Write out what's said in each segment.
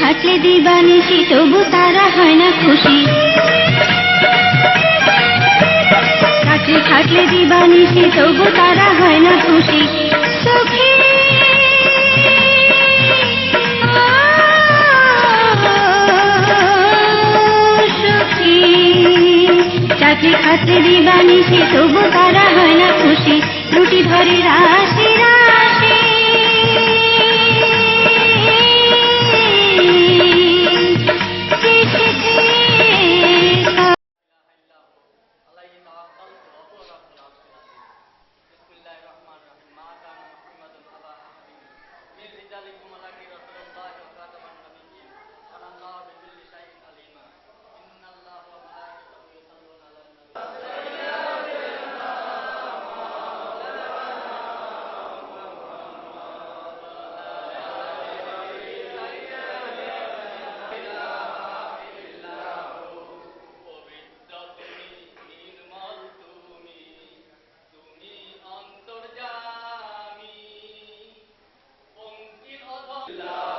থাকলে দিবানিসি তবু তারা হয় না খুশি চাকরি থাকলে দিবানিসি তবু তারা হয় না খুশি সুখী পাখি দিবানি সে তবু তারা হয় না খুশি। দুটি ধরে রাশি Allah.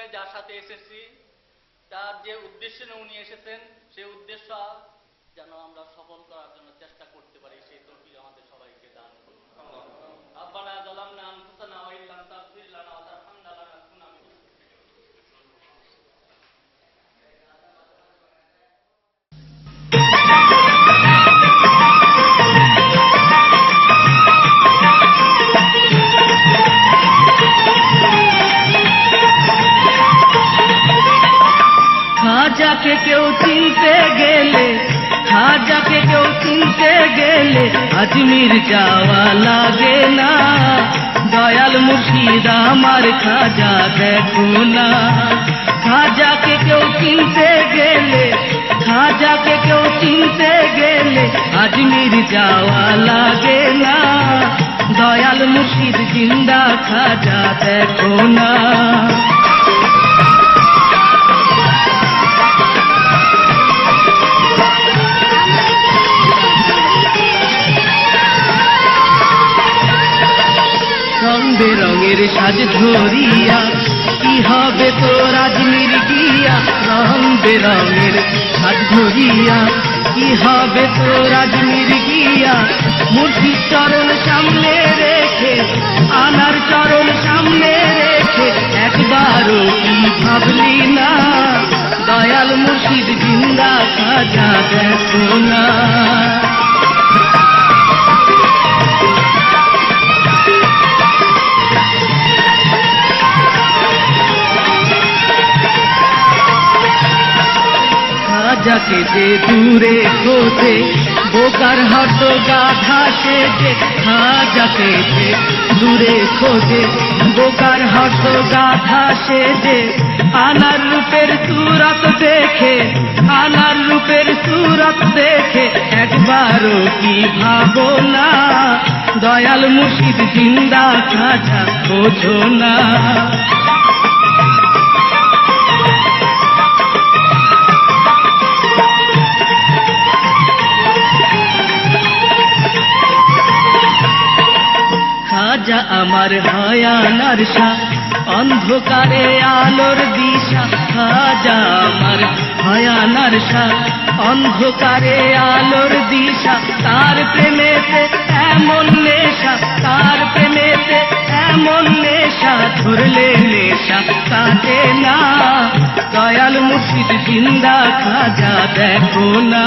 হয়ে যার সাথে এসেছি, তার যে উদ্দেশ্যে উনি এসেছেন, সেই উদ্দেশ্য যেন আমরা সফল করার জন্য চেষ্টা করি। হাজাকে কেউ চিনতে গেলে হ্যাঁ, হাজাকে কেউ চিনতে গেলে আজমির যাওয়া লাগে না। দয়াল মুর্শিদ আমার খাজা দেখো না। হ্যাঁ, খাজাকে কেউ চিনতে গেলে হ্যাঁ, খাজাকে কেউ চিনতে গেলে আজমির যাওয়া লাগে না। দয়াল মুর্শিদ জিন্দা খাজা দেখো না। সাজ ধরিয়া, কি হবে তোর আজমির গিয়া? রং বেরঙের সাজ ধরিয়া, কি হবে তোর আজমির গিয়া? মূর্তির চরণ সামনে রেখে, আনার চরণ সামনে রেখে, একবারও কি ভাবলি না? দয়াল মুর্শিদ জিন্দা খাজা দেখো না। খাজাকে যে দূরে খোঁজে বোকার হত গাথা সেজে খাজাকে যে দূরে খোঁজে বোকার হত গাথা সেজে। আনার রূপের সুরত দেখে, আনার রূপের সুরত দেখে, একবারও কি ভাবো না? দয়াল মুর্শিদ জিন্দা খাজা, বোঝো না। আমার হায়ানার শাহ অন্ধকারে আলোর দিশা খাজা আমার হায়ানার শাহ অন্ধকারে আলোর দিশা, তার প্রেমেতে এমন নেশা, তার প্রেমেতে এমন নেশা, ধরলে নেশা কাটে না। দয়াল মুর্শিদ জিন্দা, খাজা দেখো না।